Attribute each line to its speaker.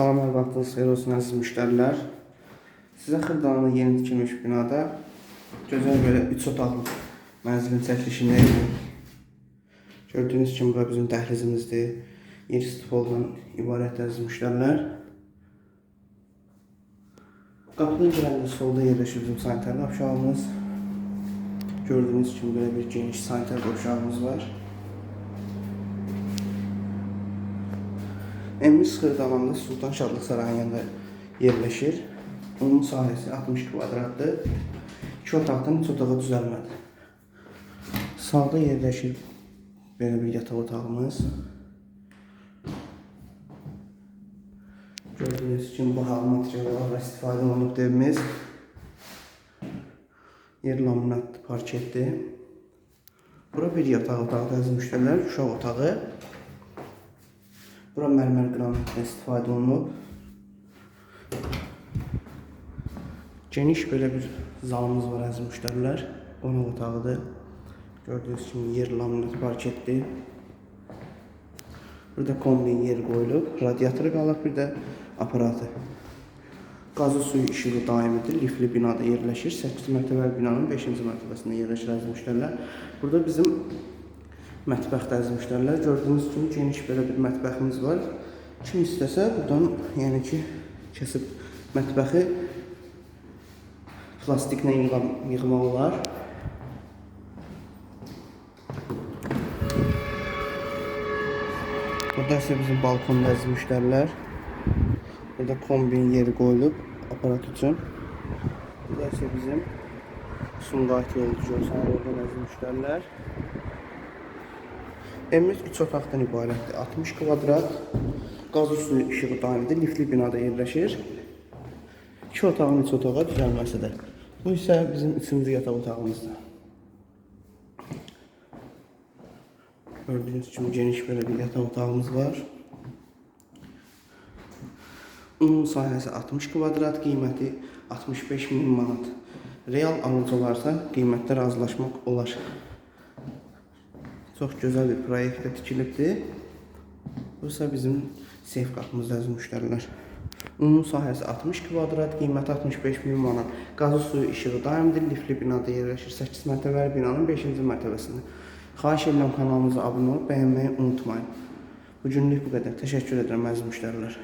Speaker 1: Salam hər vaxtınız xeyir olsun əziz müştərilər. Sizə Xırdalanın yeni tikilmiş binada gözəl belə 3 otaqlı mənzilin çəkilişini edirik. Gördüyünüz kimi bura bizim dəhlizimizdir. Yer stoldan ibarət əziz müştərilər. Qapıdan girəndə solda yerləşir bizim sanitar qapşağımız. Gördüyünüz kimi belə bir geniş sanitar qapşağımız var. Emmiz Xırdalanda Sultan Şadlıq Sarayının yanında yerləşir. Onun sahəsi 60 kvadratdır. 2 otaqdan 3 otağa düzəlmədir. Sağda yerləşir belə bir yataq otağımız. Gördüyünüz kimi bahalı materiallarla istifadə olunub evimiz. Yer laminat parketdir. Bura bir yataq otağı əziz müştərilər, uşaq otağı. Bura mərmər qranitdən istifadə olunub. Geniş belə bir zalımız var əziz müştərilər. Qonaq otağıdır. Gördüyünüz kimi yer laminat parketdir. Burada kombin yer qoyulub. Radiatoru qalır, bir də aparatı. Qazı suyu işığı daimidir. Lifli binada yerləşir. 8 mərtəbəli binanın 5-ci mərtəbəsində yerləşir əziz müştərilər. Burada bizim mətbəxdə əziz müştərilər gördüyünüz kimi geniş belə bir mətbəximiz var. Kim istəsə buradan yəni ki kəsib mətbəxi plastiklə yığmaq olar. Burada isə bizim balkonda əziz müştərilər. Burada kombin yeri qoyulub aparat üçün. Burada isə bizim Sumqayıt yolu görsən oradan əziz müştərilər. Evimiz 3 otaqdan ibarətdir. 60 kvadrat, qazı suyu işığı daimidir, lifli binada yerləşir. 2 otağın 3 otağa düzəlməsidir. Bu isə bizim üçüncü yataq otağımızdır. Gördüyünüz kimi geniş belə bir yataq otağımız var. Onun sahəsi 60 kvadrat, qiyməti 65 min manat. Real alıcı olarsa qiymətdə razılaşmaq olar. Çox gözəl bir proyektdə tikilibdir. Bu isə bizim seyf qapımızda əziz müştərilər. Ümumi sahəsi 60 kvadrat, qiyməti 65 min manat. Qazı suyu işığı daimdir, lifli binada yerləşir. 8 mərtəbəli binanın 5-ci mərtəbəsində. Xahiş edirəm kanalımıza abunə olub bəyənməyi unutmayın. Bu günlük bu qədər. Təşəkkür edirəm əziz müştərilər.